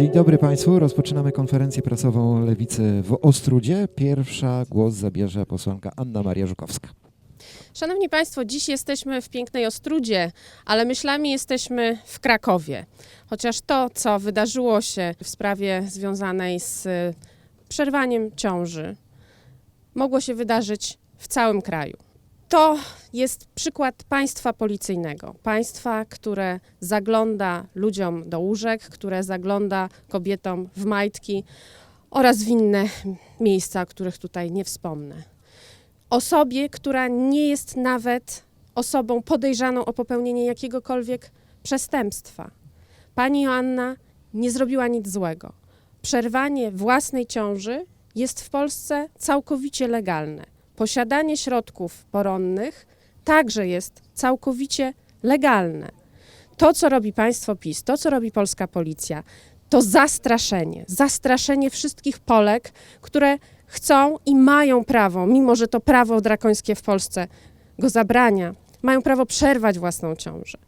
Dzień dobry Państwu. Rozpoczynamy konferencję prasową Lewicy w Ostrudzie. Pierwsza głos zabierze posłanka Anna Maria Żukowska. Szanowni Państwo, dziś jesteśmy w pięknej Ostrudzie, ale myślami jesteśmy w Krakowie. Chociaż to, co wydarzyło się w sprawie związanej z y, przerwaniem ciąży, mogło się wydarzyć w całym kraju. To jest przykład państwa policyjnego. Państwa, które zagląda ludziom do łóżek, które zagląda kobietom w majtki oraz w inne miejsca, o których tutaj nie wspomnę osobie, która nie jest nawet osobą podejrzaną o popełnienie jakiegokolwiek przestępstwa. Pani Joanna nie zrobiła nic złego. Przerwanie własnej ciąży jest w Polsce całkowicie legalne. Posiadanie środków poronnych także jest całkowicie legalne. To, co robi państwo PiS, to, co robi polska policja, to zastraszenie. Zastraszenie wszystkich Polek, które chcą i mają prawo, mimo że to prawo drakońskie w Polsce go zabrania, mają prawo przerwać własną ciążę.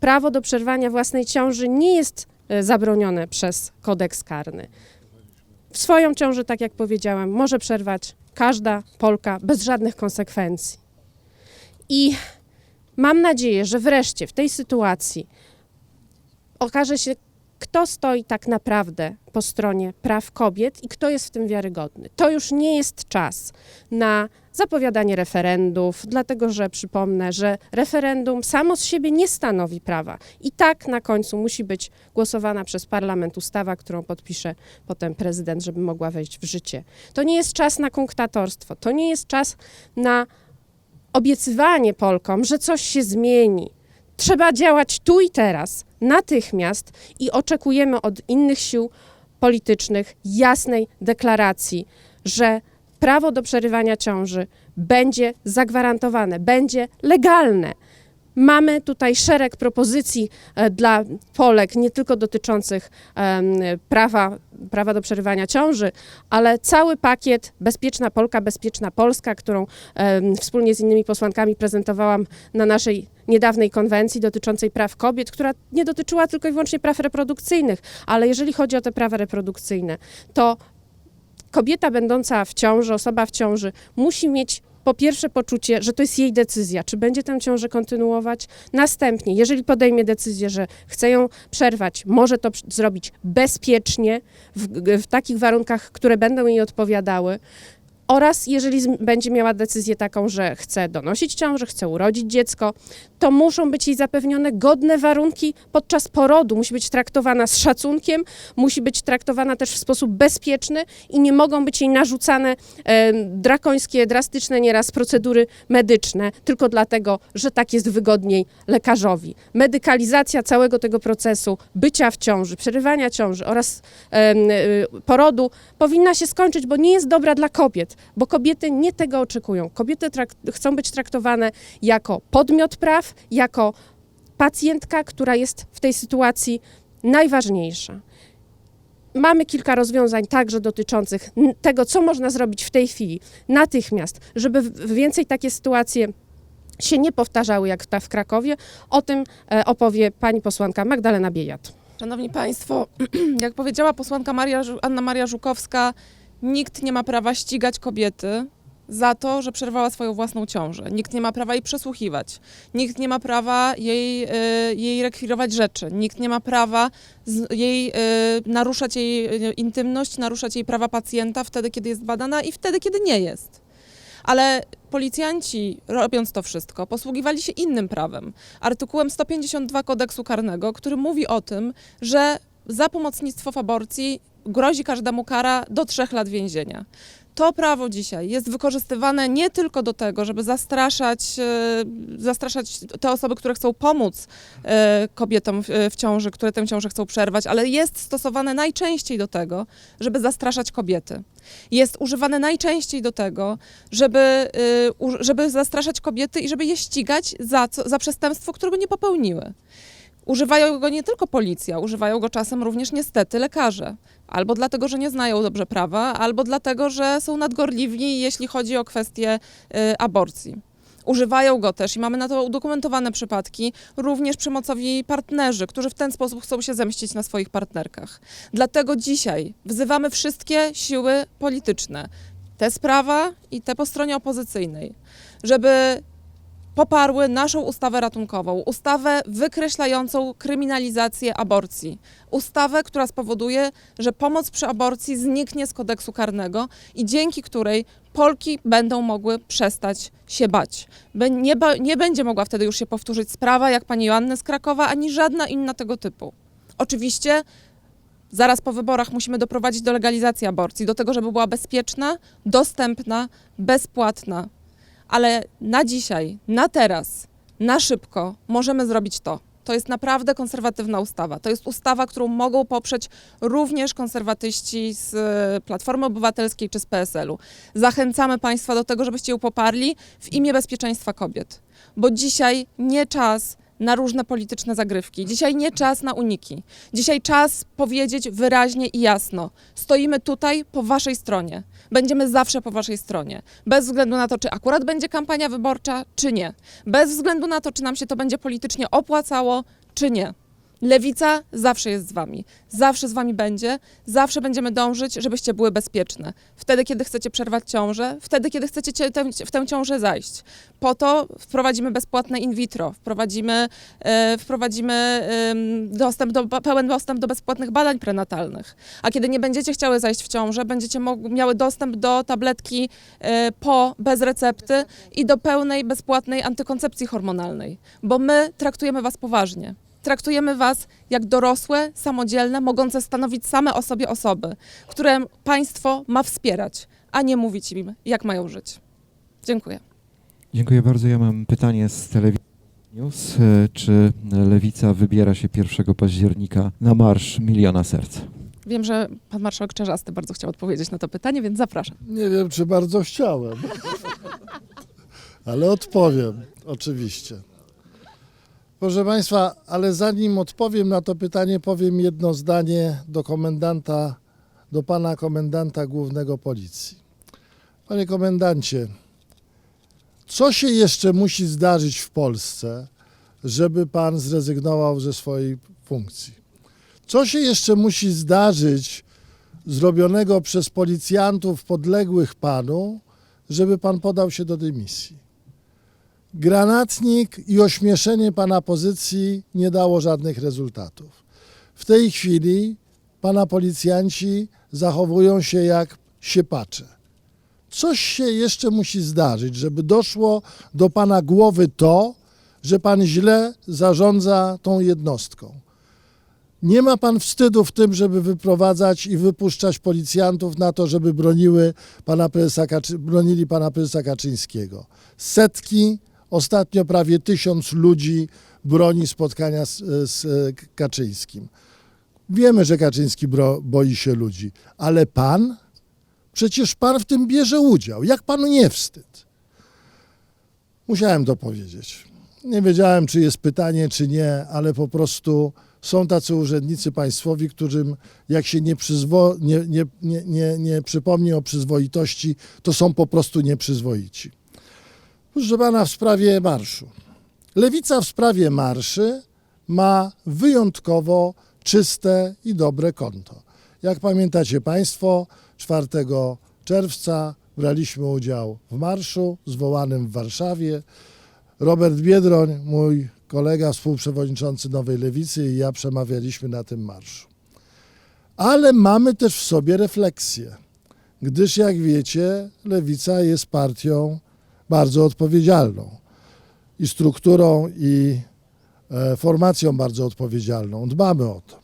Prawo do przerwania własnej ciąży nie jest e, zabronione przez kodeks karny. Swoją ciążę, tak jak powiedziałem, może przerwać każda Polka bez żadnych konsekwencji. I mam nadzieję, że wreszcie w tej sytuacji okaże się, kto stoi tak naprawdę po stronie praw kobiet i kto jest w tym wiarygodny. To już nie jest czas na zapowiadanie referendów, dlatego że przypomnę, że referendum samo z siebie nie stanowi prawa. I tak na końcu musi być głosowana przez parlament ustawa, którą podpisze potem prezydent, żeby mogła wejść w życie. To nie jest czas na kunktatorstwo, to nie jest czas na obiecywanie Polkom, że coś się zmieni. Trzeba działać tu i teraz, natychmiast i oczekujemy od innych sił politycznych jasnej deklaracji, że prawo do przerywania ciąży będzie zagwarantowane, będzie legalne. Mamy tutaj szereg propozycji e, dla Polek, nie tylko dotyczących prawa, prawa do przerywania ciąży, ale cały pakiet Bezpieczna Polka, Bezpieczna Polska, którą wspólnie z innymi posłankami prezentowałam na naszej niedawnej konwencji dotyczącej praw kobiet, która nie dotyczyła tylko i wyłącznie praw reprodukcyjnych, ale jeżeli chodzi o te prawa reprodukcyjne, to kobieta będąca w ciąży, osoba w ciąży musi mieć po pierwsze poczucie, że to jest jej decyzja, czy będzie tę ciążę kontynuować. Następnie, jeżeli podejmie decyzję, że chce ją przerwać, może to zrobić bezpiecznie, w, w takich warunkach, które będą jej odpowiadały. Oraz jeżeli będzie miała decyzję taką, że chce donosić ciążę, chce urodzić dziecko, to muszą być jej zapewnione godne warunki podczas porodu. Musi być traktowana z szacunkiem, musi być traktowana też w sposób bezpieczny i nie mogą być jej narzucane e, drakońskie, drastyczne nieraz procedury medyczne, tylko dlatego, że tak jest wygodniej lekarzowi. Medykalizacja całego tego procesu bycia w ciąży, przerywania ciąży oraz y, porodu powinna się skończyć, bo nie jest dobra dla kobiet, bo kobiety nie tego oczekują. Kobiety chcą być traktowane jako podmiot praw, jako pacjentka, która jest w tej sytuacji najważniejsza. Mamy kilka rozwiązań także dotyczących tego, co można zrobić w tej chwili, natychmiast, żeby więcej takie sytuacje się nie powtarzały jak ta w Krakowie. O tym e, opowie pani posłanka Magdalena Biejat. Szanowni Państwo, jak powiedziała posłanka Maria, Anna Maria Żukowska, nikt nie ma prawa ścigać kobiety za to, że przerwała swoją własną ciążę. Nikt nie ma prawa jej przesłuchiwać. Nikt nie ma prawa jej, y, jej rekwirować rzeczy. Nikt nie ma prawa jej y, naruszać jej y, intymność, naruszać jej prawa pacjenta wtedy, kiedy jest badana i wtedy, kiedy nie jest. Ale policjanci, robiąc to wszystko, posługiwali się innym prawem. Artykułem 152 kodeksu karnego, który mówi o tym, że za pomocnictwo w aborcji grozi każdemu kara do trzech lat więzienia. To prawo dzisiaj jest wykorzystywane nie tylko do tego, żeby zastraszać, e, zastraszać te osoby, które chcą pomóc e, kobietom w, ciąży, które tę ciążę chcą przerwać, ale jest stosowane najczęściej do tego, żeby zastraszać kobiety. Jest używane najczęściej do tego, żeby, e, żeby zastraszać kobiety i żeby je ścigać za, za przestępstwo, którego nie popełniły. Używają go nie tylko policja, używają go czasem również niestety lekarze. Albo dlatego, że nie znają dobrze prawa, albo dlatego, że są nadgorliwi, jeśli chodzi o kwestie y, aborcji. Używają go też i mamy na to udokumentowane przypadki również przemocowi partnerzy, którzy w ten sposób chcą się zemścić na swoich partnerkach. Dlatego dzisiaj wzywamy wszystkie siły polityczne, te sprawa i te po stronie opozycyjnej, żeby poparły naszą ustawę ratunkową, ustawę wykreślającą kryminalizację aborcji, ustawę, która spowoduje, że pomoc przy aborcji zniknie z kodeksu karnego i dzięki której Polki będą mogły przestać się bać. Nie, ba- nie będzie mogła wtedy już się powtórzyć sprawa jak pani Joanny z Krakowa, ani żadna inna tego typu. Oczywiście zaraz po wyborach musimy doprowadzić do legalizacji aborcji, do tego, żeby była bezpieczna, dostępna, bezpłatna. Ale na dzisiaj, na teraz, na szybko możemy zrobić to. To jest naprawdę konserwatywna ustawa. To jest ustawa, którą mogą poprzeć również konserwatyści z e, Platformy Obywatelskiej czy z PSL-u. Zachęcamy Państwa do tego, żebyście ją poparli w imię bezpieczeństwa kobiet. Bo dzisiaj nie czas na różne polityczne zagrywki. Dzisiaj nie czas na uniki. Dzisiaj czas powiedzieć wyraźnie i jasno: stoimy tutaj po Waszej stronie. Będziemy zawsze po Waszej stronie. Bez względu na to, czy akurat będzie kampania wyborcza, czy nie. Bez względu na to, czy nam się to będzie politycznie opłacało, czy nie. Lewica zawsze jest z Wami. Zawsze z Wami będzie. Zawsze będziemy dążyć, żebyście były bezpieczne. Wtedy, kiedy chcecie przerwać ciążę, wtedy, kiedy chcecie w tę ciążę zajść. Po to wprowadzimy bezpłatne in vitro, wprowadzimy, e, wprowadzimy dostęp do, pełen dostęp do bezpłatnych badań prenatalnych. A kiedy nie będziecie chciały zajść w ciążę, będziecie miały dostęp do tabletki e, po, bez recepty i do pełnej, bezpłatnej antykoncepcji hormonalnej. Bo my traktujemy Was poważnie. Traktujemy Was jak dorosłe, samodzielne, mogące stanowić same o sobie osoby, które państwo ma wspierać, a nie mówić im, jak mają żyć. Dziękuję. Dziękuję bardzo. Ja mam pytanie z telewizji News. E, Czy Lewica wybiera się 1 października na Marsz Miliona Serc? Wiem, że pan marszałek Czerzasty bardzo chciał odpowiedzieć na to pytanie, więc zapraszam. Nie wiem, czy bardzo chciałem. Ale odpowiem, oczywiście. Proszę Państwa, ale zanim odpowiem na to pytanie, powiem jedno zdanie do komendanta, do pana komendanta głównego policji. Panie komendancie, co się jeszcze musi zdarzyć w Polsce, żeby pan zrezygnował ze swojej funkcji? Co się jeszcze musi zdarzyć zrobionego przez policjantów podległych panu, żeby pan podał się do dymisji. Granatnik i ośmieszenie pana pozycji nie dało żadnych rezultatów. W tej chwili pana policjanci zachowują się jak siepacze. Coś się jeszcze musi zdarzyć, żeby doszło do pana głowy to, że pan źle zarządza tą jednostką. Nie ma pan wstydu w tym, żeby wyprowadzać i wypuszczać policjantów na to, żeby broniły pana prezesa bronili pana prezesa Kaczyńskiego. Setki, ostatnio prawie tysiąc ludzi broni spotkania z, z e, Kaczyńskim. Wiemy, że Kaczyński bro, boi się ludzi, ale pan? Przecież pan w tym bierze udział. Jak panu nie wstyd? Musiałem to powiedzieć. Nie wiedziałem, czy jest pytanie, czy nie, ale po prostu są tacy urzędnicy państwowi, którym jak się nie, przyzwo, nie, nie, nie, nie, nie przypomni o przyzwoitości, to są po prostu nieprzyzwoici. Proszę w sprawie marszu. Lewica w sprawie marszy ma wyjątkowo czyste i dobre konto. Jak pamiętacie Państwo, 4 czerwca braliśmy udział w marszu zwołanym w Warszawie. Robert Biedroń, mój kolega, współprzewodniczący Nowej Lewicy i ja przemawialiśmy na tym marszu. Ale mamy też w sobie refleksję, gdyż jak wiecie, Lewica jest partią bardzo odpowiedzialną i strukturą i e, formacją bardzo odpowiedzialną. Dbamy o to.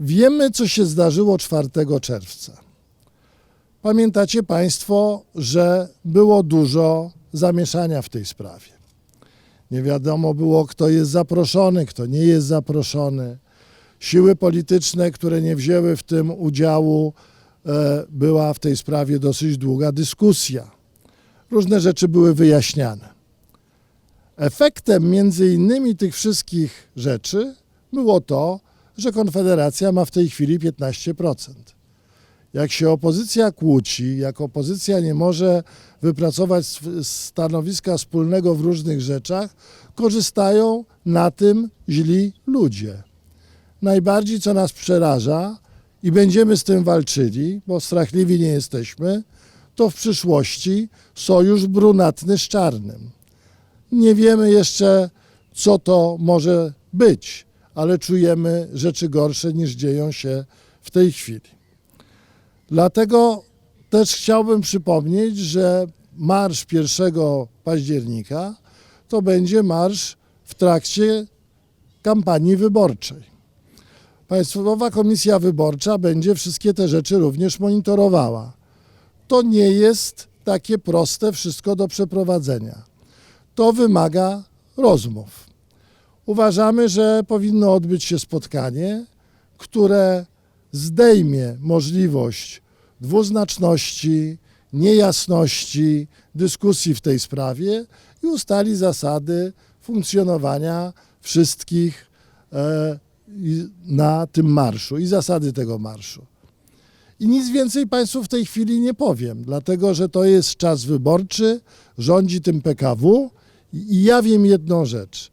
Wiemy, co się zdarzyło 4 czerwca. Pamiętacie Państwo, że było dużo zamieszania w tej sprawie. Nie wiadomo było, kto jest zaproszony, kto nie jest zaproszony. Siły polityczne, które nie wzięły w tym udziału, e, była w tej sprawie dosyć długa dyskusja. Różne rzeczy były wyjaśniane. Efektem między innymi tych wszystkich rzeczy było to, że Konfederacja ma w tej chwili 15%. Jak się opozycja kłóci, jak opozycja nie może wypracować stanowiska wspólnego w różnych rzeczach, korzystają na tym źli ludzie. Najbardziej, co nas przeraża, i będziemy z tym walczyli, bo strachliwi nie jesteśmy, to w przyszłości sojusz brunatny z czarnym. Nie wiemy jeszcze, co to może być, ale czujemy rzeczy gorsze niż dzieją się w tej chwili. Dlatego też chciałbym przypomnieć, że marsz 1 października to będzie marsz w trakcie kampanii wyborczej. Państwowa Komisja Wyborcza będzie wszystkie te rzeczy również monitorowała. To nie jest takie proste wszystko do przeprowadzenia. To wymaga rozmów. Uważamy, że powinno odbyć się spotkanie, które zdejmie możliwość dwuznaczności, niejasności, dyskusji w tej sprawie i ustali zasady funkcjonowania wszystkich e, na tym marszu i zasady tego marszu. I nic więcej Państwu w tej chwili nie powiem, dlatego że to jest czas wyborczy, rządzi tym PKW i ja wiem jedną rzecz.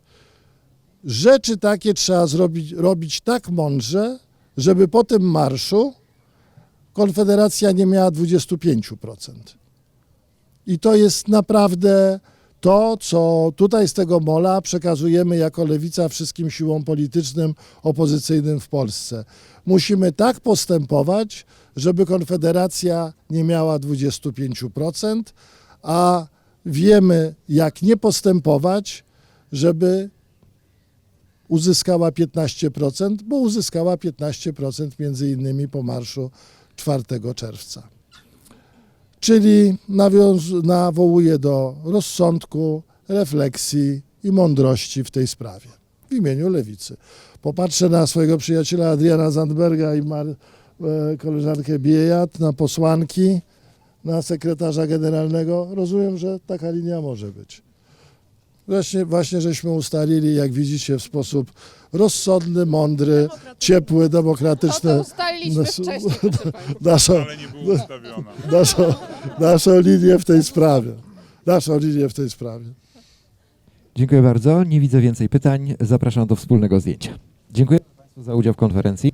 Rzeczy takie trzeba zrobić, robić tak mądrze, żeby po tym marszu Konfederacja nie miała 25%. I to jest naprawdę to, co tutaj z tego mola przekazujemy jako lewica wszystkim siłom politycznym opozycyjnym w Polsce. Musimy tak postępować, żeby Konfederacja nie miała 25%, a wiemy, jak nie postępować, żeby uzyskała 15%, bo uzyskała 15% między innymi po marszu 4 czerwca. Czyli nawołuję do rozsądku, refleksji i mądrości w tej sprawie w imieniu lewicy. Popatrzę na swojego przyjaciela Adriana Zandberga i Mar- koleżankę Biejat, na posłanki, na sekretarza generalnego. Rozumiem, że taka linia może być. Właśnie, właśnie żeśmy ustalili, jak widzicie, w sposób rozsądny, mądry, ciepły, demokratyczny To ustaliliśmy Nas- wcześniej, naszą, naszą, naszą linię w tej sprawie. Naszą linię w tej sprawie. Dziękuję bardzo. Nie widzę więcej pytań. Zapraszam do wspólnego zdjęcia. Dziękuję Państwu za udział w konferencji.